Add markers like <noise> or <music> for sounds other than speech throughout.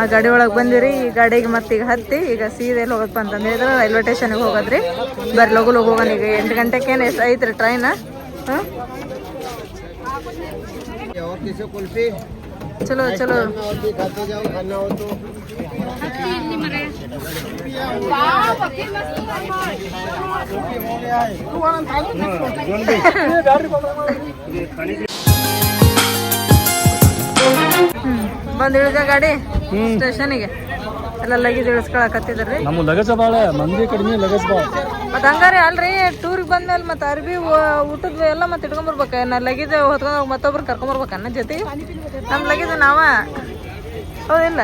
ಆ ಗಾಡಿ ಒಳಗೆ ಬಂದಿರಿ, ಈ ಗಾಡಿಗೆ ಮತ್ತೆ ಈಗ ಹತ್ತಿ, ಈಗ ಸೀದೆಲ್ಲ ಹೋಗಪ್ಪ ಅಂತಂದ್ರೆ ರೈಲ್ವೆ ಸ್ಟೇಷನ್ಗೆ ಹೋಗೋದ್ರಿ. ಬರ್ ಲಗು ಲಗು ಹೋಗೋಣ ಈಗ ಎಂಟು ಗಂಟೆಗೇನು ಎಷ್ಟು ಐತ್ರಿ ಟ್ರೈನ ಹಾಂ? ಚಲೋ ಚಲೋ. ಬಂದಿಳಿದ ಗಾಡಿ? ಸ್ಟೇಷನಿಗೆ. ಎಲ್ಲ ಲಗೇಜ್ ಇಳಿಸ್ಕೊಳಕತ್ತಿದ್ರಿ. ನಮ್ಮ ಲಗೇಜ್ ಭಾಳ ಮಂದಿ ಕಡಿಮೆ ಲಗೇಜ್ ಭಾಳ ಮತ್ತೆ ಹಂಗಾರೆ ಅಲ್ರಿ ಟೂರಿಗೆ ಬಂದ್ಮೇಲೆ ಮತ್ತೆ ಅರ್ಬಿ ಊಟದ ಎಲ್ಲ ಮತ್ತೆ ಇಟ್ಕೊಂಬರ್ಬೇಕು. ನಾ ಲಗೇಜ್ ಹೊತ್ಕೊಂಡು ಮತ್ತೊಬ್ರು ಕರ್ಕೊಂಬರ್ಬೇಕು ಅನ್ನ ಜೊತೆಗೆ ನಮ್ಮ ಲಗೇಜ್ ನಾವ. ಹೌದಿಲ್ಲ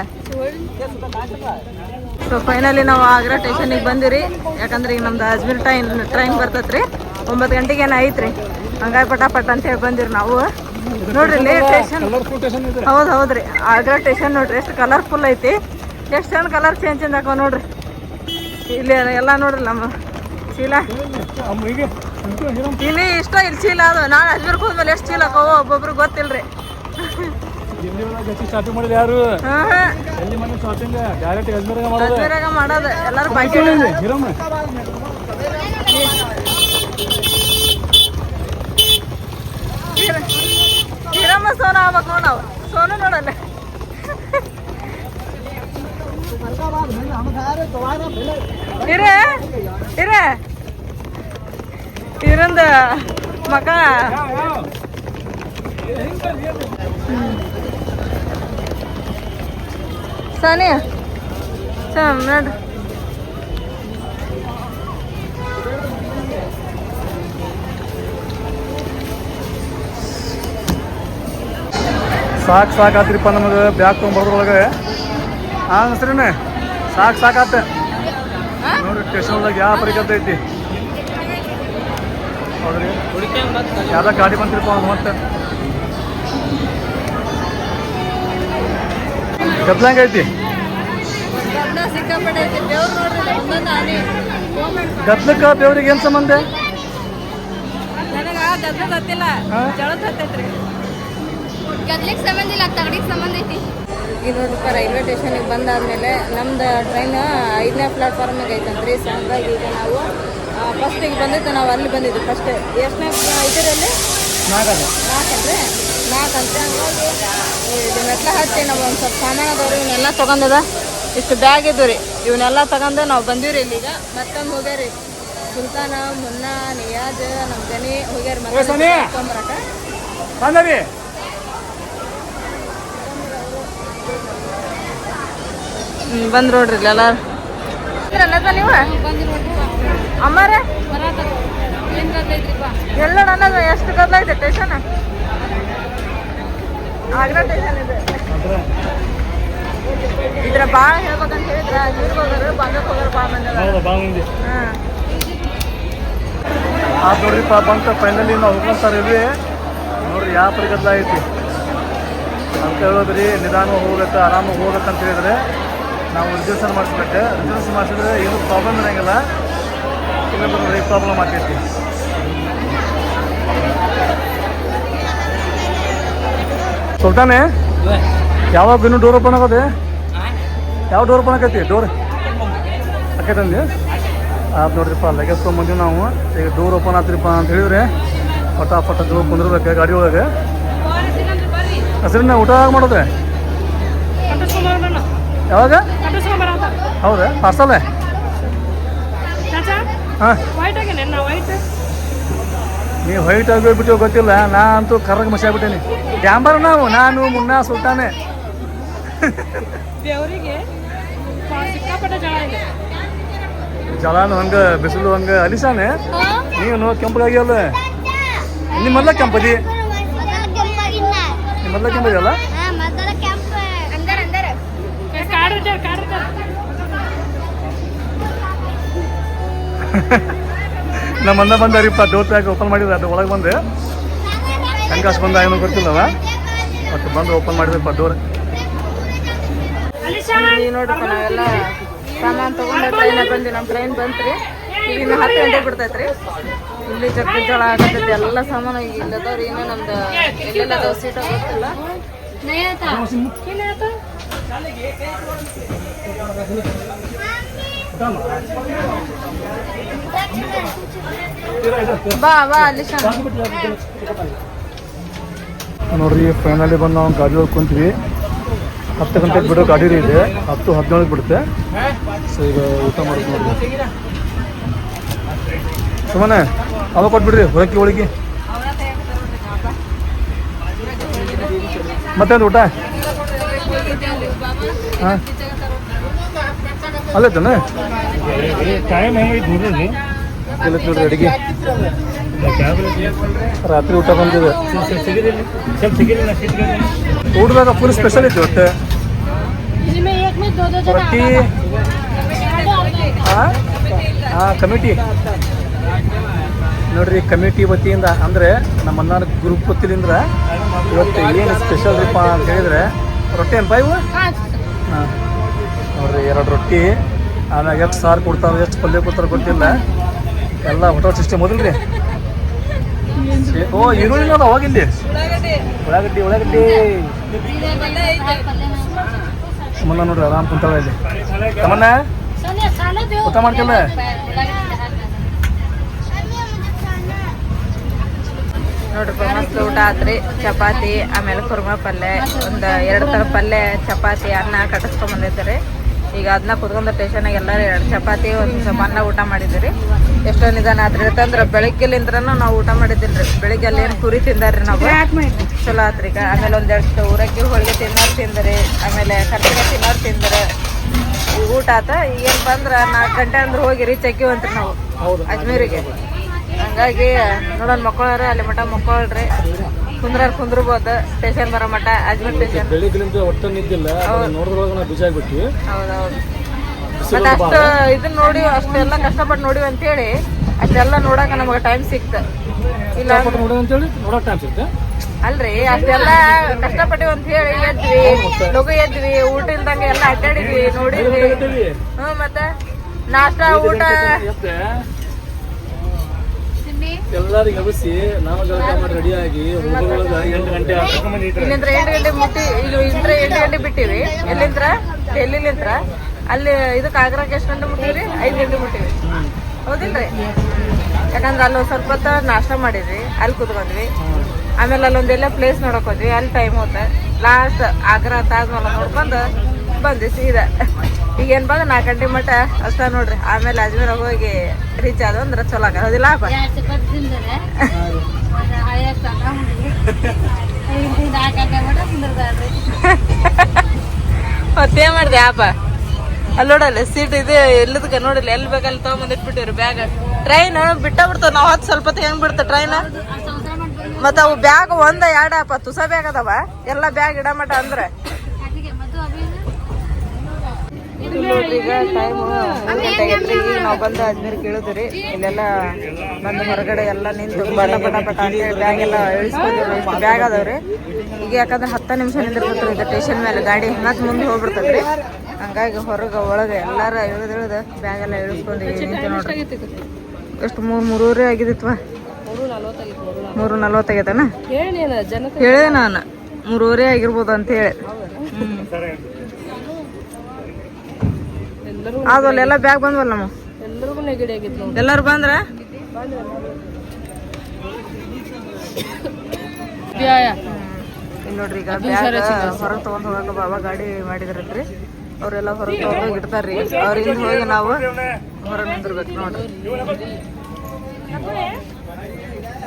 ಸೊ ಫೈನಲಿ ನಾವು ಆಗ್ರಾ ಸ್ಟೇಷನಿಗೆ ಬಂದಿರಿ. ಯಾಕಂದ್ರೆ ಈಗ ನಮ್ದು ಅಜ್ಮೀರ್ ಟ್ರೈನ್ ಟ್ರೈನ್ ಬರ್ತೈತ್ರಿ. ಒಂಬತ್ತು ಗಂಟೆಗೆ ಏನೋ ಐತ್ರಿ. ಹಂಗಾಗಿ ಪಟ ಪಟ ಅಂತ ಹೇಳಿ ಬಂದಿರಿ ನಾವು. ನೋಡ್ರಿ ಸ್ಟೇಷನ್ ಹೌದು ಹೌದ್ರಿ ಆಗ್ರಾ ಸ್ಟೇಷನ್ ನೋಡ್ರಿ ಎಷ್ಟು ಕಲರ್ಫುಲ್ ಐತಿ. ಎಷ್ಟು ಚಂದ ಕಲರ್ ಚೇಂಜ್ ಚೇಂಜ್ ಹಾಕೋ ನೋಡ್ರಿ. ಇಲ್ಲಿ ಎಲ್ಲ ನೋಡ್ರಿ ನಮ್ಮ ಚೀಲ. ಇಲ್ಲಿ ಇಷ್ಟ ಇಲ್ಲಿ ಚೀಲ ಅದು. ನಾನು ಅಜ್ಮೀರ್ಗೆ ಹೋದ್ಮೇಲೆ ಎಷ್ಟು ಚೀಲ ಹಾಕೋ ಒಬ್ಬೊಬ್ರಿಗೆ ಗೊತ್ತಿಲ್ರಿ. ಯಾರು ಮಾಡೋದು. ಎಲ್ಲರೂ ಬಾಕಿ सोना सोना अब कोनो सोनो न न இரு இரு இருந்த மக்கா சனியா சரி ಸಾಕು ಸಾಕಾತ್ರಿಪ್ಪ ನಮಗೆ ಬ್ಯಾಗ್ ತೊಗೊಂಡ್ಬರೋದ್ರೊಳಗೆ ಹಾಂ ಹೆಸ್ರೇನೆ? ಸಾಕು ಸಾಕಾತ. ನೋಡ್ರಿ ಸ್ಟೇಷನ್ ಒಳಗೆ ಯಾವ ಪರಿಕಲ್ತ ಐತಿ? ಹೌದ್ರಿ. ಯಾವ್ದ ಗಾಡಿ ಬಂತಿರಪ್ಪ ಅವ್ನು ಮತ್ತೆ ಗದ್ಲಂಗ ಐತಿ? ಗದ್ಲಕ್ಕ ದೇವ್ರಿಗೆ ಏನು ಸಂಬಂಧ? ನನಗ ಗದ್ದ ಗೊತ್ತಿಲ್ಲ ಹಾ? ಜಳದ ಹತ್ತೈತ್ರಿ ಗದ್ಲಿಕ್ ಸಂಬಂಧ ಇಲ್ಲ ತಗಡಿಗೆ ಸಂಬಂಧ ಐತಿ ಈಗ ನೋಡ್ರಿಪ್ಪ ರೈಲ್ವೆ ಸ್ಟೇಷನಿಗೆ ಬಂದಾದ್ಮೇಲೆ ನಮ್ದು ಟ್ರೈನ್ ಐದನೇ ಪ್ಲಾಟ್ಫಾರ್ಮಿಗೆ ಐತಂತ್ರಿ. ಸೊ ಹಂಗಾಗಿ ಈಗ ನಾವು ಫಸ್ಟಿಗೆ ಬಂದಿದ್ದು ನಾವು ಅಲ್ಲಿ ಬಂದಿದ್ದು ಫಸ್ಟ್ ಎಷ್ಟನೇ ಇದರಲ್ಲಿ? ನಾಗದ ನಾಲ್ಕಂದ್ರೆ ನಾಲ್ಕಂತೆ ಹಂಗಾಗಿ ಇದು ಮೆಟ್ಲ ಹಚ್ಚಿ ನಾವು ಒಂದು ಸ್ವಲ್ಪ ಸಾಮಾನು ಅದಾವ್ರಿ ಇವನ್ನೆಲ್ಲ ತೊಗೊಂಡದ? ಇಷ್ಟು ಬ್ಯಾಗ್ ಇದ್ದು ರೀ. ಇವನ್ನೆಲ್ಲ ತಗೊಂಡು ನಾವು ಬಂದೀವಿ ಇಲ್ಲಿಗ ಮತ್ತೊಂದು ಹೋಗ್ಯಾರಿ. ಸುಲ್ತಾನ ಮುನ್ನ ನಿಯಾಜ್ ನಮ್ಮ ಜನಿ ಹೋಗ್ಯಾರ! ಮತ್ತೆ ತೊಗೊಂಬರಕ ಬಂದರಿ ಹ್ಮ್, ಬಂದ್ ನೋಡ್ರಿ ಎಲ್ಲಾರು. ನೀವು ಅಮ್ಮಾರ? ಎಲ್ಲ ಅನ್ನದ ಎಷ್ಟು ಗದ್ಲ ಇದೆ ಟೇಷನ್ ಆಗ್ರಾ ಟೇಷನ್ ಇದೆ. ಇದ್ರ ಭಾಳ ಹೇಳ್ಬೇಕಂತ ಹೇಳಿದ್ರ ಅಜ್ಮೀರ್ಗೆ ಹೋಗೋರು ಬಾಂಬೆಗೆ ಹೋಗೋರು ಭಾಳ ಮಂದಿ. ಆ ನೋಡ್ರಿಪ್ಪ ಬಂತ ಫೈನಲಿ ನಾವು ಹೋಗ್ತಾರ ಇದ್ವಿ ನೋಡ್ರಿ ಯಾವ ಪರಿಗದ್ಲ ಐತಿ ಅಂತ ಹೇಳೋದ್ರಿ ನಿಧಾನ ಹೋಗತ್ತೆ ಆರಾಮಾಗಿ ಹೋಗತ್ತೆ ಅಂತ ಹೇಳಿದ್ರೆ. ನಾವು ರಿಸರ್ವೇಷನ್ ಮಾಡಿಸ್ಬೇಕು ರಿಸರ್ವೇಷನ್ ಮಾಡಿಸಿದ್ರೆ ಏನು ಪ್ರಾಬ್ಲಮ್ ಇರೋಂಗಿಲ್ಲ. ಇನ್ನೊಬ್ಬರು ರೈಟ್ ಪ್ರಾಬ್ಲಮ್ ಆಗ್ತೈತಿ. ಸುಲ್ತಾನೆ ಯಾವಾಗ ಇನ್ನೂ ಡೋರ್ ಓಪನ್ ಆಗೋದೆ? ಯಾವ ಡೋರ್ ಓಪನ್ ಆಕೈತಿ ಡೋರ್ ಆಕೈತಂದು ಅದು ನೋಡ್ರಿಪ್ಪ ಲಗೇಜ್ ತೊಗೊಂಬಂದಿವಿ ನಾವು. ಈಗ ಡೋರ್ ಓಪನ್ ಆತ್ರಿಪ್ಪ ಅಂತ ಹೇಳಿದ್ರೆ ಪಟ ಡೋರ್ ಕುಂದಿರ್ಬೇಕು ಗಾಡಿ ಒಳಗೆ. ಹಸಿರನ್ನ ಊಟ ಮಾಡೋದೆ? ಯಾವಾಗ? ಹೌದಾ? ಪಾರ್ಸಲ್? ಹಾಂ. ನೀವು ವೈಟ್ ಆಗೋಗ್ಬಿಟ್ಟು ಗೊತ್ತಿಲ್ಲ ನಾ ಅಂತೂ ಕರ್ರಗೆ ಮಸಿ ಆಗ್ಬಿಟ್ಟೇನಿ. ಡ್ಯಾಂಬರ್ ನಾವು ನಾನು ಮುನ್ನಾ ಸುಲ್ತಾನೆ. ಜಲಾನು ಹಂಗೆ ಬಿಸಿಲು ಹಂಗೆ ಅಲಿಸಾನೆ. ನೀನು ಕೆಂಪಗಾಗಿಯಲ್ಲ. ನಿಮ್ಮಲ್ಲ ಕೆಂಪದಿ? ನಿಮ್ಮಲ್ಲ ಕೆಂಪದಿಯಲ್ಲ? <laughs> ನಮ್ಮ ಅಣ್ಣ ಬಂದಾರಿಪ್ಪ ಡೋರ್ ಪ್ಯಾಕ್ ಓಪನ್ ಮಾಡಿದ್ರೆ? ಅದು ಒಳಗೆ ಬಂದೆ. ಹಂಗಾಸ್ ಬಂದ ಏನೋ ಗೊತ್ತಿಲ್ಲವ ಮತ್ತೆ ಬಂದು ಓಪನ್ ಮಾಡಿದ್ರಪ್ಪ ಡೋರ್ ನೋಡ್ರಪ್ಪ ನಾವೆಲ್ಲ ಸಾಮಾನು ತಗೊಂಡೆ ಟ್ರೈನ್ ಬಂದ್ವಿ ನಮ್ಮ ಟ್ರೈನ್ ಬಂತ್ರಿ. ಈಗ ಇನ್ನು ಹತ್ತು ಬಿಡ್ತೈತ್ರಿ. ಇಲ್ಲಿ ಜಗ್ಗಿ ಜಳ ಆಗತ್ತೈತಿ ಎಲ್ಲ ಸಾಮಾನು ಈಗ ಏನೇ ಏನೋ ನಮ್ದು ಎಲ್ಲೆಲ್ಲ ಅದಾವ ಸೀಟ ಗೊತ್ತಿಲ್ಲ. ನೋಡ್ರಿ ಫೈನಲಿ ಬಂದು ನಾವು ಗಾಡಿ ಒಳಗೆ ಕುಂತೀವಿ. ಹತ್ತು ಗಂಟೆಗೆ ಬಿಡೋ ಗಾಡಿ ಇದೆ. ಹತ್ತು ಹದಿನೇಳಕ್ಕೆ ಬಿಡುತ್ತೆ. ಸೊ ಈಗ ಊಟ ಮಾಡೋದು ಸುಮ್ಮನೆ ಅವ ಕೊಟ್ಬಿಡ್ರಿ, ಹೊರಕ್ಕೆ ಒಳಗೆ ಮತ್ತೇನು ಊಟ? ಹಾಂ? ಅಲ್ಲೈತನ ಟೈಮ್ ಹೆಂಗೈತೆ ನೋಡ್ರಿ ಇಲ್ಲ ನೋಡ್ರಿ ಅಡಿಗೆ. ರಾತ್ರಿ ಊಟ ಬಂದಿದೆ. ಊಟದಾಗ ಫುಲ್ ಸ್ಪೆಷಲ್ ಐತಿ ಒಟ್ಟು ರೊಟ್ಟಿ? ಹಾಂ ಹಾಂ ಕಮಿಟಿ. ನೋಡ್ರಿ ಕಮಿಟಿ ವತಿಯಿಂದ ಅಂದರೆ ನಮ್ಮ ಅನ್ನ ಗ್ರೂಪ್ ವತಿಯಿಂದ ಇವತ್ತು ಏನು ಸ್ಪೆಷಲ್ ರೀಪ ಅಂತ ಹೇಳಿದ್ರೆ ರೊಟ್ಟಿ ಏನು ಇವು? ಹಾಂ. ಎರಡು ರೊಟ್ಟಿ, ಆಮ್ಯಾಗ ಎಷ್ಟು ಸಾರು ಕೊಡ್ತಾರೆ, ಎಷ್ಟು ಪಲ್ಯ ಕೊಡ್ತಾರೆ ಗೊತ್ತಿಲ್ಲ. ಎಲ್ಲ ಹೋಟೆಲ್ ಸಿಸ್ಟಮ್ ಮೊದಲ್ರಿ ಓ, ಈರುಳ್ಳಿ ಅದ ಅವಾಗಿಲ್ಲಿ ಉಳ್ಳಾಗಡ್ಡಿ ಉಳ್ಳಾಗಡ್ಡಿ. ಸುಮ್ಮನ ನೋಡ್ರಿ ಆರಾಮ್ ಕುಂತಾಳ ಇಲ್ಲಿ. ತಮ್ಮನ್ನ ಊಟ ಮಾಡ್ಕಲ್ಲ ನೋಡ್ರಿ ಮಸ್ತ್ ಊಟ ಆತ್ರಿ. ಚಪಾತಿ, ಆಮೇಲೆ ಕುರ್ಮಾ ಪಲ್ಯ, ಒಂದು ಎರಡು ಥರ ಪಲ್ಯ, ಚಪಾತಿ, ಅನ್ನ ಕಟ್ಟಿಸ್ಕೊಂಡ್ ಬಂದಿದ್ದೀರಿ ಈಗ ಅದನ್ನ ಕುತ್ಕೊಂಡ ಸ್ಟೇಷನಾಗ ಎಲ್ಲರೂ ಎರಡು ಚಪಾತಿ ಒಂದು ಸ್ವಲ್ಪ ಅನ್ನ ಊಟ ಮಾಡಿದ್ರಿ ಎಷ್ಟೋ ನಿಧಾನ ಆತ್ರಿ ಯಾಕಂದ್ರೆ ಬೆಳಗ್ಗೆಲಿಂದ್ರನು ನಾವು ಊಟ ಮಾಡಿದ್ದಿಲ್ರಿ ಬೆಳಿಗ್ಗೆ ಅಲ್ಲಿ ಏನು ಕುರಿ ತಿಂದಾರ್ರಿ ನಾವು. ಚಲೋ ಆತ್ರಿ. ಈಗ ಆಮೇಲೆ ಒಂದೆರಡು ಊರಕ್ಕೆ ಹೋಳಿಗೆ ತಿನ್ನೋರು ತಿಂದ್ರಿ. ಆಮೇಲೆ ಕರ್ಜಿಗೆ ತಿನ್ನೋರು ತಿಂದ್ರಿ. ಊಟ ಆತ. ಏನು ಬಂದ್ರೆ ನಾಲ್ಕು ಗಂಟೆ ಅಂದ್ರೆ ಹೋಗಿ ರೀಚ್ ಹಾಕಿವಂತ್ರಿ ನಾವು. ಹೌದು. ಅಜ್ಮೀರಿಗೆ. ಹಂಗಾಗಿ ನೋಡೋಣ ರೀ ಅಲ್ಲಿ ಮಠ ಮಕ್ಕಳ್ರಿ. ಕುಂದ್ರಾರ್ ಕುಂದ್ರಬೋದು. ಸ್ಟೇಷನ್ ಬರೋ ಮಠ ಅಜ್ಮೀರ್ ಸ್ಟೇಷನ್ ಬೆಳಿಗ್ಗೆಲಿಂದ ಒಟ್ಟ ನಿದ್ದಿಲ್ಲ ನೋಡಿದ್ರೊಳಗೆ ನಾವು ಬಿಜಿ ಆಗ್ಬಿಟ್ವಿ. ಹೌದೌದು. ಮತ್ತೆ ಅಷ್ಟು ಇದನ್ನ ನೋಡಿ ಅಷ್ಟೆಲ್ಲ ಕಷ್ಟಪಟ್ಟು ನೋಡಿವಿ ಅಂತೇಳಿ ಅಷ್ಟೆಲ್ಲ ನೋಡಕ ನಮಗೆ ಟೈಮ್ ಸಿಕ್ತ. ಇಲ್ಲ ಅಂತೇಳಿ ನೋಡೋಕೆ ಟೈಮ್ ಸಿಕ್ತ. ಅಲ್ರಿ ಅಷ್ಟೆಲ್ಲ ಕಷ್ಟಪಟ್ಟಿವಿ ಅಂತ ಹೇಳಿ ಎದ್ವಿ. ಲಗು ಎದ್ವಿ ಊಟ ಇಲ್ದಂಗೆ ಎಲ್ಲ ಅಡ್ಡಾಡಿದ್ವಿ ನೋಡಿದ್ವಿ. ಹ್ಮ್ ಮತ್ತೆ ನಾಷ್ಟ ಊಟ. ಎಲ್ಲರಿಗೆ ಹಬ್ಬಿಸಿ ನಾವು ಜಳಕ ಮಾಡಿ ರೆಡಿ ಆಗಿ ಹೋಗೋದ್ರೊಳಗೆ ಎಂಟು ಗಂಟೆ ಇಲ್ಲಿಂದ್ರ ಎಂಟು ಗಂಟೆ ಮುಟ್ಟಿ, ಈಗ ಇಂದ್ರ ಎಂಟು ಗಂಟೆ ಬಿಟ್ಟಿವಿ. ಎಲ್ಲಿಂದ್ರ ಡೆಲ್ಲಿಲಿಂತ್ರ. ಅಲ್ಲಿ ಇದಕ್ಕೆ ಆಗ್ರಾಕ್ಕೆ ಎಷ್ಟು ಗಂಟೆ ಮುಟ್ಟಿವ್ರಿ ಐದು ಗಂಟೆ ಮುಟ್ಟಿವಿ. ಹೌದಿಲ್ರಿ? ಯಾಕಂದ್ರೆ ಅಲ್ಲಿ ಸ್ವಲ್ಪ ಹೊತ್ತು ನಾಷ್ಟ ಮಾಡಿದ್ವಿ, ಅಲ್ಲಿ ಕುತ್ಕೊಂಡ್ವಿ. ಆಮೇಲೆ ಅಲ್ಲೊಂದೆಲ್ಲ ಪ್ಲೇಸ್ ನೋಡಕ್ ಹೋದ್ವಿ, ಅಲ್ಲಿ ಟೈಮ್ ಹೋತ. ಲಾಸ್ಟ್ ಆಗ್ರಾ ತಾಜ್ ಮಹಲ್ ನೋಡ್ಕೊಂಡು ಬಂದ್ವಿ ಸೀದಾ. ಈಗ ಏನ್ ಬಂದ ನಾಲ್ಕು ಗಂಟೆ ಮಟ್ಟ ಅಷ್ಟ ನೋಡ್ರಿ. ಆಮೇಲೆ ಅಜ್ಮೀರ್ ಹೋಗಿ ರೀಚ್ ಆದ ಅಂದ್ರೆ ಚಲೋ ಆಗ ಹೌದಿಲ್ಲ ಅಪ್ಪ? ಮತ್ತೇನ್ ಮಾಡಿದೆ ಆಪ ಅಲ್ಲಿ ನೋಡಲ್ಲ ಸೀಟ್ ಇದು ಎಲ್ಲದಕ್ಕೆ ನೋಡಿಲ್ಲ. ಎಲ್ಲಿ ಬೇಕಲ್ಲಿ ಇಟ್ಬಿಟ್ಟಿವ್ರಿ ಬ್ಯಾಗ್ ಟ್ರೈನ್ ಬಿಟ್ಟ ಬಿಡ್ತಾವ ನಾವ್ ಹತ್ತು ಸ್ವಲ್ಪ ಹೆಂಗ್ ಬಿಡ್ತ ಟ್ರೈನ್ ಮತ್ತ ಅವು ಬ್ಯಾಗ್ ಒಂದ ಎರಡ ಅಪ್ಪ. ತುಸ ಬ್ಯಾಗ್ ಅದಾವ. ಎಲ್ಲ ಬ್ಯಾಗ್ ಇಡಮಟ ಅಂದ್ರೆ. ನೋಡ್ರಿ ಈಗ ಟೈಮ್ ಈಗ ನಾವು ಬಂದು ಅಜ್ಮೀರ್ ಕೇಳಿದ್ರಿ ಇಲ್ಲೆಲ್ಲ ಬಂದು ಹೊರಗಡೆ ಎಲ್ಲ ನಿಂತು ಬಟ ಬಟ ಬಟ ಅಂತೇಳಿ ಬ್ಯಾಗ್ ಎಲ್ಲ ಇಳಿಸ್ಕೊಂಡಿವ್ರಿ ಇಷ್ಟು ಬ್ಯಾಗ್ ಅದಾವ್ರಿ. ಈಗ ಯಾಕಂದ್ರೆ ಹತ್ತು ನಿಮಿಷ ನಿಂದಿರ್ಬೇಕು ಈಗ ಸ್ಟೇಷನ್ ಮೇಲೆ ಗಾಡಿ ಮತ್ತೆ ಮುಂದೆ ಹೋಗ್ಬಿಡ್ತದ್ರಿ. ಹಂಗಾಗಿ ಹೊರಗೆ ಒಳಗೆ ಎಲ್ಲಾರ ಇಳಿದು ಇಳಿದು ಬ್ಯಾಗ್ ಎಲ್ಲ ಇಳಿಸ್ಕೊಂಡು ನಿಂತು ನೋಡ್ರಿ. ಎಷ್ಟು ಮೂರು ಮೂರೂವರೆ ಆಗಿದಿತ್ವಾ? ಮೂರು ನಲ್ವತ್ತಾಗೈತನ? ಹೇಳೇ ನಾನು ಮೂರುವರೆ ಆಗಿರ್ಬೋದು ಅಂತ ಹೇಳಿ. ಅದಲ್ಲ ಎಲ್ಲ ಬ್ಯಾಗ್ ಬಂದ್ವಲ್ಲ ನಮ್ಮ? ಎಲ್ಲರಿಗೂ ನೆಗಡಿ ಆಗಿತ್ತು ಎಲ್ಲರೂ ಬಂದ್ರ? ಇಲ್ಲಿ ನೋಡ್ರಿ ಈಗ ಬ್ಯಾಗ್ ಹೊರಗೆ ತಗೊಂಡ್ ಹೋಗಕ್ಕೆ ಬಾಬಾ ಗಾಡಿ ಮಾಡಿದ್ರಲ್ರಿ ಅವರೆಲ್ಲ ಹೊರಗೆ ತಗೊಂಡೋಗಿ ಇಡ್ತಾರ್ರಿ. ಅವ್ರಿಂದ ಹೋಗಿ ನಾವು ಹೊರಗೆ ನಿಂದಿರ್ಬೇಕು ನೋಡ್ರಿ.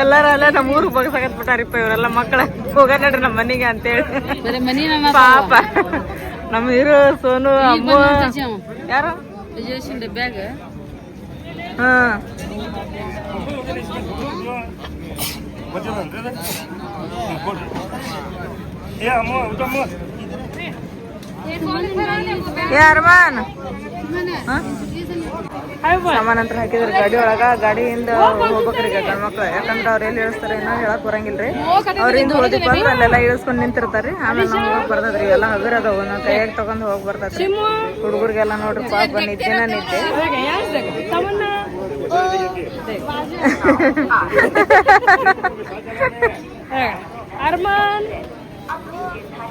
ಎಲ್ಲಾರ ಅಲ್ಲ ನಮ್ಮ ಊರು ಬಗ್ಸಕತ್ ಬಿಟ್ಟಾರಿಪ್ಪ ಇವರೆಲ್ಲ ಮಕ್ಕಳ ಹೋಗ ನಡ್ರಿ ನಮ್ಮ ಮನೆಗೆ ಅಂತೇಳಿ ಬರೀ ಮನಿ ನಮ್ಮ ಪಾಪ ನಮ್ಮ ಹಿರು ಸೋನು ಅಮ್ಮ ಯಾರು ವಿಜಯಶಿಂದ ಬ್ಯಾಗ್ ಹಾ ಏ ಅರ್ಮಾನ್ ಹಾ? ಹಾಕಿದ್ರೆ ಗಾಡಿ ಒಳಗ, ಗಾಡಿಯಿಂದ ಹೋಗ್ಬೇಕ್ರಿ ಈಗ ಗಂಡ್ಮಕ್ಳು. ಯಾಕಂದ್ರೆ ಅವ್ರು ಎಲ್ಲಿ ಇಳಿಸ್ತಾರೆ ಏನೋ ಹೇಳಕ್ ಬರಂಗಿಲ್ರಿ. ಅವ್ರಿಂದ ಹೋದಿಪ್ಪ ಅಂದ್ರೆ ಅಲ್ಲೆಲ್ಲ ಇಳಿಸ್ಕೊಂಡ್ ನಿಂತಿರ್ತಾರ್ರಿ ಆಮೇಲೆ ನಾವು ಹೋಗಿ ಬರ್ತದ್ರಿ. ಎಲ್ಲ ಹಗುರ ಅದಾವ ನಾವು ಕೈಯಾಗ ತಗೊಂಡ್ ಹೋಗಿ ಬರ್ತದ್ರಿ. ಹುಡುಗರಿಗೆಲ್ಲ ನೋಡ್ರಿ, ಪಾಪ ನಿದ್ದೆನ ನಿದ್ದೆ.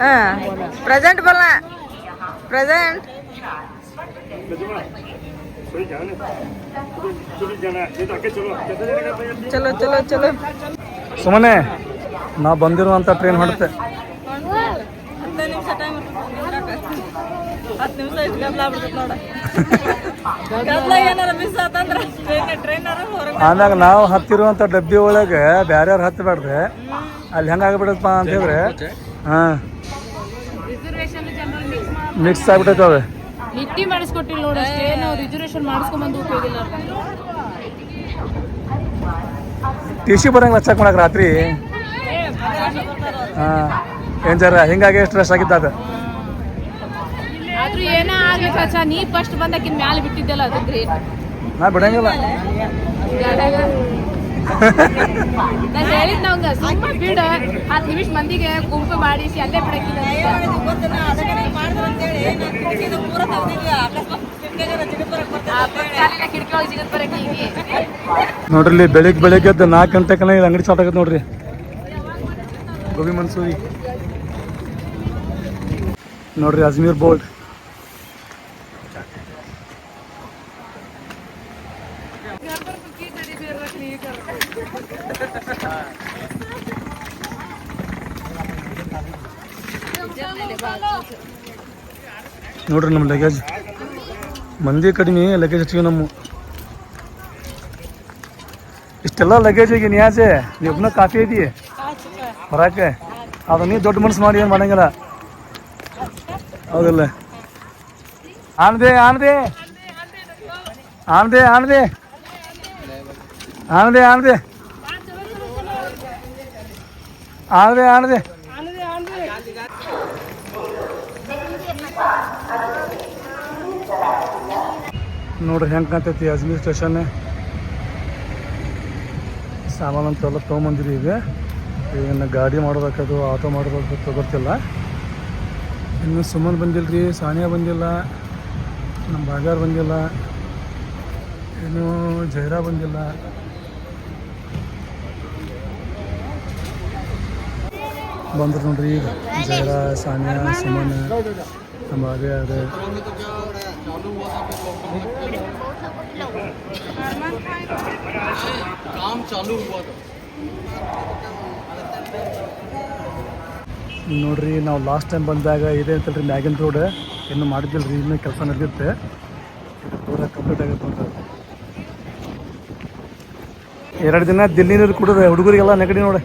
ಹಾ. ಪ್ರೆಸೆಂಟ್ ಬಲ್ಲ ಪ್ರೆಸೆಂಟ್. ಚಲೋ ಚಲೋ ಚಲೋ ಸುಮ್ಮನೆ ನಾ ಬಂದಿರುವಂತ ಟ್ರೈನ್ ಹೊಡುತ್ತೆ ಹತ್ತು ನಿಮಿಷ ಟೈಮ್ ಹತ್ತು ನಿಮಿಷ ಎಷ್ಟು ಗದ್ದಲ ಆಗ್ಬಿಡ್ತೈತೆ ನೋಡ ಗದ್ದಲ ಏನಾರ ಮಿಸ್ ಆತಂದ್ರ ಟ್ರೈನ್ ಟ್ರೈನರ ಹೊರಗೆ ಆಮ್ಯಾಗ ನಾವು ಹತ್ತಿರುವಂಥ ಡಬ್ಬಿ ಒಳಗೆ ಬ್ಯಾರ್ಯಾರು ಹತ್ತಬೇಡ್ರಿ ಅಲ್ಲಿ ಹೆಂಗೆ ಆಗ್ಬಿಡತ್ತಪ್ಪ ಅಂತ ಹೇಳಿದ್ರೆ ಹಾಂ ಮಿಕ್ಸ್ ಮಿಕ್ಸ್ ಆಗ್ಬಿಟ್ಟೈತೆ ಅವೆ ನಿಟ್ಟಿ ಮಾಡಿಸ್ಕೊಟ್ಟಿಲ್ಲ ನೋಡಿ ಅಷ್ಟೇ. ನಾವು ರಿಸರ್ವೇಶನ್ ಮಾಡಿಸ್ಕೊಂಬಂದು ಇಲ್ಲ ಟಿ ಸಿ ಬರಂಗಿಲ್ಲ ಚೆಕ್ ಮಾಡಕ್ಕೆ ರಾತ್ರಿ. ಹಾಂ ಏನು ಜರ ಹಿಂಗಾಗಿ ಸ್ಟ್ರೆಸ್ ಆಗಿದ್ದ ಅದು. ಆದ್ರೂ ಏನೋ ಆಗ್ಲಿ ಕಚ್ಚ ನೀ ಫಸ್ಟ್ ಬಂದಕ್ಕಿನ್ ಮ್ಯಾಲೆ ಬಿಟ್ಟಿದ್ದಲ್ಲ ಅದು ಗ್ರೇಟ್ ನಾ ಬಿಡಂಗಿಲ್ಲ. ನಾನು ಹೇಳಿದ್ ಸುಮ್ಮ ಬಿಡ. ಹತ್ತು ನಿಮಿಷ ಮಂದಿಗೆ ಗುಂಪು ಮಾಡಿಸಿ ಅಲ್ಲೇ ಬಿಡಕ್ಕಿಲ್ಲ ನೋಡ್ರಿ ಬೆಳಿಗ್ ಬೆಳಿಗ್ಗೆ ಬೆಳಿಗ್ಗೆ ಎದ್ದು ನಾಲ್ಕು ಗಂಟೆಕನ ಇಲ್ಲಿ ಅಂಗಡಿ ಸ್ಟಾರ್ಟ್ ಆಗತ್ತೆ ನೋಡ್ರಿ. ಗೋಬಿ ಮನ್ಸೂರಿ ನೋಡ್ರಿ ಅಜ್ಮೀರ್ ಬೋಲ್ಡ್ ನೋಡ್ರಿ ನಮ್ಮ ಲಗೇಜ್ ಮಂದಿ ಕಡಿಮೆ ಲಗೇಜ್ ಹಚ್ಚಿವಿ ನಮ್ಮ. ಇಷ್ಟೆಲ್ಲ ಲಗೇಜ್ ಈಗ ನಿಯಾಜೆ ನೀವು ಒಬ್ಬನ ಕಾಫಿ ಐತಿ? ಹೊರಕ್ಕೆ ಅದು ನೀ ದೊಡ್ಡ ಮನಸ್ಸು ಮಾಡಿ ಏನು ಮಾಡಂಗಿಲ್ಲ. ಹೌದಲ್ಲ? ಆನದೆ ಆನದೆ. ಆನದೆ ಆನದೆ. ಆನದೆ ಆನದೆ. ಆನದೆ ಆನದೆ. ನೋಡ್ರಿ ಹೆಂಗೆ ಕಾಣ್ತೈತಿ ಅಜ್ಮೀರ್ ಸ್ಟೇಷನ್ ಸಾಮಾನು ಅಂತ ಎಲ್ಲ ತೊಗೊಂಬಂದಿರಿ ಈಗ. ಏನು ಗಾಡಿ ಮಾಡೋದಾಕದು ಆಟೋ ಮಾಡೋದಕ್ಕೆ ಗೊತ್ತಿಲ್ಲ. ಇನ್ನು ಸುಮನ್ ಬಂದಿಲ್ಲ ರೀ ಸಾನಿಯಾ ಬಂದಿಲ್ಲ, ನಮ್ಮ ಬಾಗಾರ್ ಬಂದಿಲ್ಲ, ಇನ್ನು ಜೈರಾ ಬಂದಿಲ್ಲ. ಬಂದ್ರು ನೋಡ್ರಿ ಈಗ. ಜೈರಾ, ಸಾನಿಯಾ, ಸುಮನ್, ನಮ್ಮ ನೋಡ್ರಿ ನಾವು ಲಾಸ್ಟ್ ಟೈಮ್ ಬಂದಾಗ ಇದೆ ಅಂತಲ್ರಿ ಮ್ಯಾಗಿನ್ ರೋಡ್ ಇನ್ನು ಮಾಡಿದ್ದಿಲ್ಲ ರೀ ಇನ್ನೂ ಕೆಲಸ ನಡೆಯುತ್ತೆ ಇದು ಪೂರ ಕಂಪ್ಲೀಟ್ ಆಗುತ್ತೆ ಅಂತ ಎರಡು ದಿನ ದಿಲ್ಲಿ ನೀರು ಕುಡಿದ್ರೆ ಹುಡುಗರಿಗೆಲ್ಲ ನೆಗಡಿ ನೋಡಿ.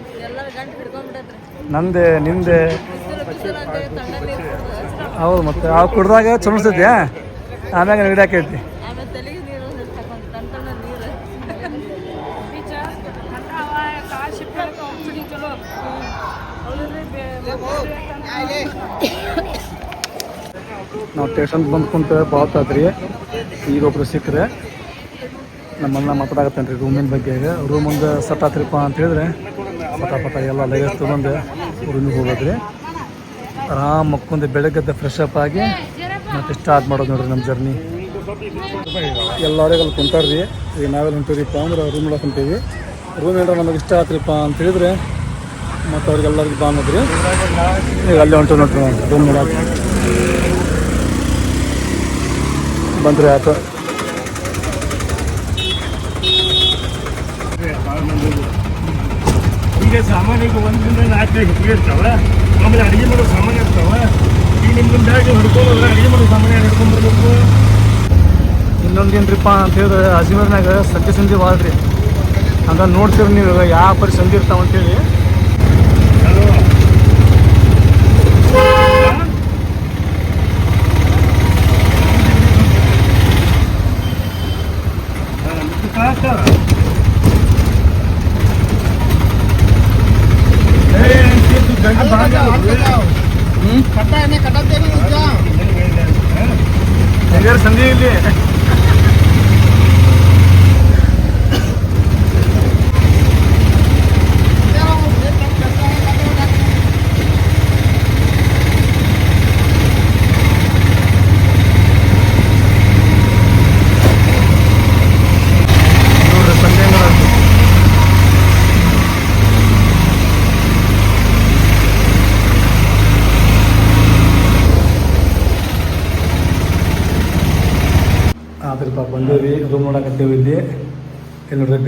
ನಂದೆ ನಿಂದೆ. ಹೌದು ಮತ್ತೆ ಆ ಕುಡ್ದಾಗ ಚಲೋ ಅನ್ಸ್ತೈತಿ ಆಮ್ಯಾಗ ನೆಗಡಿ ಹಾಕೈತಿ ಆಮೇಲೆ ತಲೆಗೆ ನೀರು ತಣ್ಣ ನೀರು ನಾವು ಸ್ಟೇಷನ್ ಬಂದು ಕುಂತ ಬಾತ್ ಆದ್ರಿ ಈಗ ಒಬ್ರು ಸಿಕ್ಕರೆ. ನಮ್ಮನ್ನ ಮಾತಾಡಕತ್ತೇನೆ ರೂಮಿನ ಬಗ್ಗೆ. ರೂಮ್ ಒಂದು ಸಟ್ ಆತ್ರಿಪ್ಪ ಅಂತ ಹೇಳಿದ್ರೆ ಪಟ ಪಟ ಎಲ್ಲ ಲಗೇಜ್ ತೊಗೊಂಡು ರೂಮಿಗೆ ಹೋಗೋದ್ರಿ. ಆರಾಮ್ ಮಕ್ಕೊಂದು ಬೆಳಗ್ಗೆ ಫ್ರೆಶ್ ಅಪ್ ಆಗಿ ಮತ್ತೆ ಸ್ಟಾರ್ಟ್ ಮಾಡೋದು ನೋಡ್ರಿ ನಮ್ಮ ಜರ್ನಿ ಎಲ್ಲರಿಗೆ ಅಲ್ಲಿ ಕುಂತಾರ್ರಿ. ಈಗ ನಾವೆಲ್ಲ ಹೊಂಟೀರಿಪ್ಪ ಅಂದ್ರೆ ರೂಮ್ ಒಳಗೆ ಹೊಂಟೀವಿ. ರೂಮ್ ಏನಾರ ನಮಗೆ ಇಷ್ಟ ಆತ್ರಿಪ್ಪ ಅಂತ ಹೇಳಿದ್ರೆ ಮತ್ತು ಅವ್ರಿಗೆಲ್ಲರಿಗೂ ಬಾ ಅನ್ನೋದ್ರಿ ಈಗ ಅಲ್ಲೇ ಹೊಂಟು ನೋಡ್ರಿ ರೂಮ್ ನೋಡಕ್ಕೆ ಬಂದ್ರಿ ಆಯ್ತು ಈಗ ಸಾಮಾನು ಈಗ ಒಂದರಿಂದ ನಾಲ್ಕು ಹೆಚ್ಚಿಗೆ ಇರ್ತಾವ ಆಮೇಲೆ ಅಡುಗೆ ಮಾಡೋ ಸಾಮಾನು ಇರ್ತಾವ ಈಗ ನಿಮ್ಮ ಹಿಡ್ಕೊಂಡು ಅಡುಗೆ ಮಾಡೋ ಸಾಮಾನು ಯಾರು ಹಿಡ್ಕೊಂಡ್ ಬರ್ಬೇಕು. ಇನ್ನೊಂದು ಏನ್ರಿಪ್ಪ ಅಂತ ಹೇಳಿದ್ರೆ ಅಜ್ಮೀರ್ನಾಗ ಸಂಜೆ ಸಂಜೆ ಬಾಳ್ರಿ. ಅಂತ ನೋಡ್ತೀರಿ ನೀವು ಯಾವ ಪರಿ ಸಂಧಿ ಇರ್ತಾವ ಕಟ್ಟ ಎಣ್ಣೆ ಕಟ್ಟತ್ತೇನು ಸಂಜೆ ಇಲ್ಲಿ.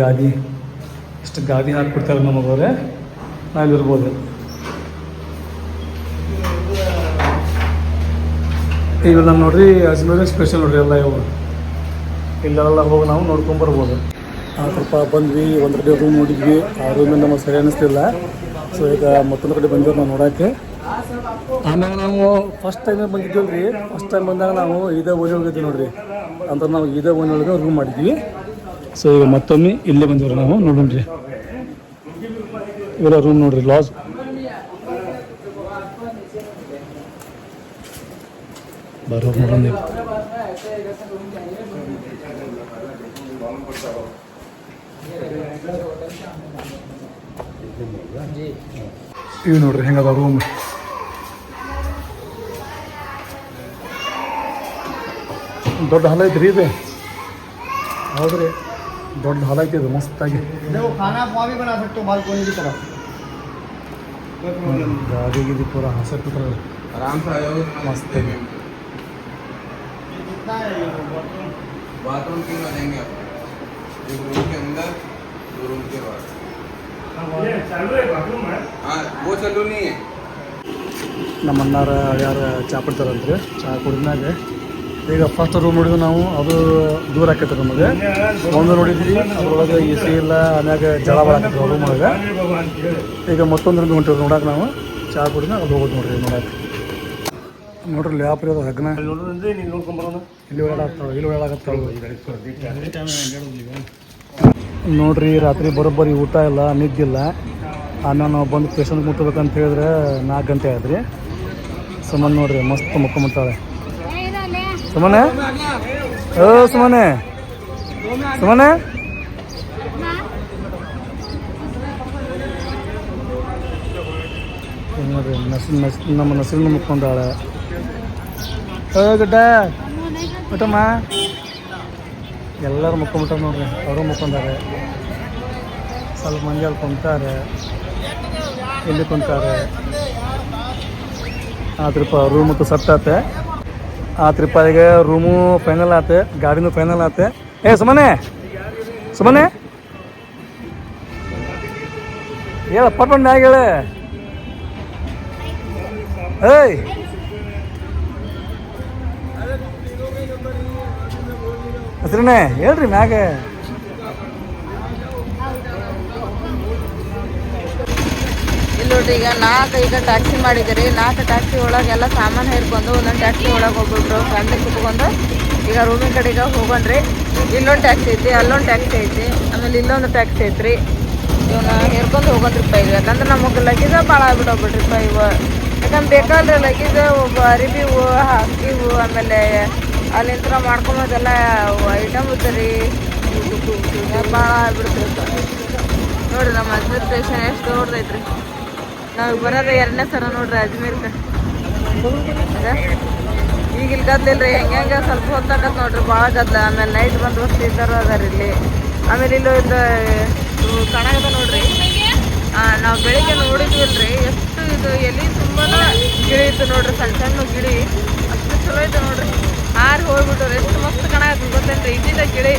ಗಾದಿ. ಇಷ್ಟು ಗಾದಿ ಹಾಕ್ಬಿಡ್ತಾರೆ ನಮಗವ್ರೆ ನಾವಿರ್ಬೋದು. ಇವೆಲ್ಲ ನೋಡ್ರಿ, ಅಜ್ಮೇರ ಸ್ಪೆಷಲ್ ನೋಡ್ರಿ ಎಲ್ಲ ಇವು. ಇಲ್ಲೆಲ್ಲ ಹೋಗಿ ನಾವು ನೋಡ್ಕೊಂಬರ್ಬೋದು ಆ, ಸ್ವಲ್ಪ ಬಂದ್ವಿ, ಒಂದು ಕಡೆ ರೂಮ್ ನೋಡಿದ್ವಿ. ಆ ರೂಮಿಂದ ನಮಗೆ ಸರಿ ಅನ್ನಿಸ್ತಿಲ್ಲ ಸೊ ಈಗ ಮತ್ತೊಂದು ಕಡೆ ಬಂದಿವ್ರು ನಾವು ನೋಡೋಕ್ಕೆ. ಆಮೇಲೆ ನಾವು ಫಸ್ಟ್ ಟೈಮ್ ಬಂದಿದ್ದೀವಿ ರೀ ಫಸ್ಟ್ ಟೈಮ್ ಬಂದಾಗ ನಾವು ಇದೇ ಓಣಿ ಹೋಗಿದ್ವಿ ನೋಡ್ರಿ. ಅಂದ್ರೆ ನಾವು ಇದೇ ಓಣಿ ಒಳಗೆ ರೂಮ್ ಮಾಡಿದ್ವಿ. ಸೊ ಈಗ ಮತ್ತೊಮ್ಮೆ ಇಲ್ಲಿ ಬಂದಿವ್ರಿ ನಾವು ನೋಡೋಣ ರೀ. ಇವೆಲ್ಲ ರೂಮ್ ನೋಡ್ರಿ ಲಾಸ್ ಬರೋ ನೋಡೋಣ ಇವು ನೋಡ್ರಿ, ಹೆಂಗದ ರೂಮ್ ದೊಡ್ಡ ಹಾಲ್ ಐತ್ರಿ ಇದು. ಹೌದ್ರಿ. ದೊಡ್ಡ ಹಾಲ್ ಐತಿ ಇದು ಮಸ್ತಾಗಿ देखो खाना आप वहाँ भी बना सकते हो बालकोनी की तरफ ಗಾಡಿ ಗಿಡಿ ಪೂರ ಹಸರ್ आराम से आ जाओ मस्त है। कितना है ये बाथरूम? बाथरूम तीन आ जाएंगे आपको एक रूम के अंदर दो रूम के बाहर ये चालू है बाथरूम है हाँ वो चालू नहीं है ನಮ್ಮ ಅಣ್ಣಾರ ಯಾರ ಚಾ ಕೊಡ್ತಾರಂತ್ರಿ ಚಾ ಕುಡಿದ್ಮ್ಯಾಗ ಈಗ ಫಸ್ಟ್ ರೂಮ್ ನೋಡಿದ್ವಿ ನಾವು, ಅದು ದೂರ ಆಕೈತೆ ನಮಗೆ. ಒಂದು ನೋಡಿದ್ವಿ ಅದ್ರೊಳಗೆ ಎ ಸಿ ಇಲ್ಲ, ಆಮ್ಯಾಗ ಜಳ ಬರಾಕೈತೆ ರೂಮ್ ಒಳಗೆ. ಈಗ ಮತ್ತೊಂದು ರೂಮ್ ಹೊಂಟಿವಿ ನೋಡಕ್ಕೆ ನಾವು. ಚಾ ಕುಡಿದ ಅದು ಹೋಗೋದು ನೋಡ್ರಿ ನೋಡಕ್ಕೆ ನೋಡ್ರಿ ಲ್ಯಾಪ್ರಿ ಅದು ಹಗ್ನ. ಇಲ್ಲಿ ಓಡಾಡ್ತಾವೆ ಇಲ್ಲಿ ನೋಡ್ರಿ. ರಾತ್ರಿ ಬರೋಬ್ಬರಿ ಊಟ ಇಲ್ಲ, ನಿದ್ದಿಲ್ಲ. ಆಮೇಲೆ ನಾವು ಬಂದು ಪೇಷಂಟ್ ಮುಟ್ಟಬೇಕಂತ ಹೇಳಿದ್ರೆ ನಾಲ್ಕು ಗಂಟೆ ಆಯ್ತು ರೀ ಸುಮ್ಮನೆ ನೋಡ್ರಿ, ಮಸ್ತ್ ಮುಕ್ಕ ಮುಟ್ಟಾಳೆ ಸುಮನೆ? ಓ ನಸ್ ನಸ್ ನಮ್ಮ ನಸರಿನ ಮುಕ್ಕೊಂಡಾಳೆ. ಓ ಗುಡ್ಡ ಊಟಮ್ಮ? ಎಲ್ಲರೂ ಮುಕ್ಕೊಂಬಿಟ್ಟ ನೋಡ್ರಿ, ಅವರು ಮುಕ್ಕೊಂಡಾರೆ. ಸ್ವಲ್ಪ ಮಂದಿ ಅಲ್ಲಿ ಕುಂತಾರೆ ಇಲ್ಲಿ ಕುಂತಾರೆ ಆದ್ರಪ್ಪ ರೂಮ್ ಮತ್ತು ಸಟ್ ಆತೆ ಆತು ತ್ರಿಪಾಲಿಗೆ ರೂಮು ಫೈನಲ್ ಆತೆ ಗಾಡಿನೂ ಫೈನಲ್ ಆತೆ. ಏ ಸುಮ್ಮನೆ ಸುಮ್ಮನೆ ಹೇಳ ಪಟ್ಕೊಂಡು ಹೇಗೆ ಹೇಳ? ಏಯ್! ಹೆಸ್ರನೇ, ಹೇಳ್ರಿ ಮ್ಯಾಗ. ಇಲ್ಲಿ ಈಗ ನಾಲ್ಕು ಈಗ ಟ್ಯಾಕ್ಸಿ ಮಾಡಿದ್ರಿ ನಾಲ್ಕು ಟ್ಯಾಕ್ಸಿ ಒಳಗೆಲ್ಲ ಸಾಮಾನು ಹೇರ್ಕೊಂಡು ಒಂದೊಂದು ಟ್ಯಾಕ್ಸಿ ಒಳಗೆ ಹೋಗ್ಬಿಟ್ರು. ಫ್ಯಾಮಿಲಿ ಕುತ್ಕೊಂಡು ಈಗ ರೂಮಿನ ಕಡೆಗೆ ಹೋಗೋಣ್ರಿ. ಇಲ್ಲೊಂದು ಟ್ಯಾಕ್ಸಿ ಐತಿ, ಅಲ್ಲೊಂದು ಟ್ಯಾಕ್ಸಿ ಐತಿ. ಆಮೇಲೆ ಇಲ್ಲೊಂದು ಟ್ಯಾಕ್ಸಿ ಐತ್ರಿ. ಇವನ್ನ ಹೇರ್ಕೊಂಡು ಹೋಗೋದ್ರಿಪ್ಪ ಈಗ. ಯಾಕಂದ್ರೆ ನಮಗೆ ಲಗೇಜ ಭಾಳ ಆಗ್ಬಿಟ್ಟೋಗ್ಬಿಟ್ರಿ ಬಿಡ್ರಿಪ್ಪ ಇವ. ಯಾಕಂದ್ರೆ ಬೇಕಾದ್ರೆ ಲಗೇಜ ಒಬ್ಬ ಅರಿಬಿವು ಹಕ್ಕಿವು ಆಮೇಲೆ ಅಲ್ಲಿಂದ ಮಾಡ್ಕೊಂಬೋದೆಲ್ಲ ಐಟಮ್ ಇರ್ತಾರೆ ಭಾಳ ಆಗ್ಬಿಡ್ತಿರ್ತ ನೋಡ್ರಿ ನಮ್ಮ ಅಡ್ಮಿನಿಸ್ಟ್ರೇಷನ್ ಎಷ್ಟು ದೊಡ್ಡದೈತ್ರಿ. ನಾವು ಬರೋದ ಎರಡನೇ ಸಲ ನೋಡ್ರಿ ಅಜ್ಮೀರ್ಗೆ. ಈಗ ಇಲ್ಲಿ ಗದ್ಲಿಲ್ರಿ ಹೆಂಗೆ ಹೆಂಗೆ ಸ್ವಲ್ಪ ಹೊತ್ತಾಕತ್ ನೋಡ್ರಿ ಭಾಳ ಗದ್ಲ. ಆಮೇಲೆ ನೈಟ್ ಬಂದು ವಸ್ತು ಇದ್ದಾರು ಅದಾರ ಇಲ್ಲಿ. ಆಮೇಲೆ ಇಲ್ಲೂ ಇದು ಕಣಗದ ನೋಡ್ರಿ. ನಾವು ಬೆಳಿಗ್ಗೆ ನೋಡಿದ್ವಿಲ್ರಿ, ಎಷ್ಟು ಇದು ಎಲ್ಲಿ ತುಂಬಾ ಗಿಳಿ ಇತ್ತು ನೋಡ್ರಿ ಸಣ್ಣ ಸಣ್ಣ ಗಿಳಿ. ಅಷ್ಟು ಚಲೋ ಐತೆ ನೋಡ್ರಿ. ಆರು ಹೋಗ್ಬಿಟ್ಟವ್ರಿ, ಎಷ್ಟು ಮಸ್ತ್ ಕಣ ಗೊತ್ತೇನ್ರಿ? ಇದ್ದಿದ್ದ ಗಿಳಿ.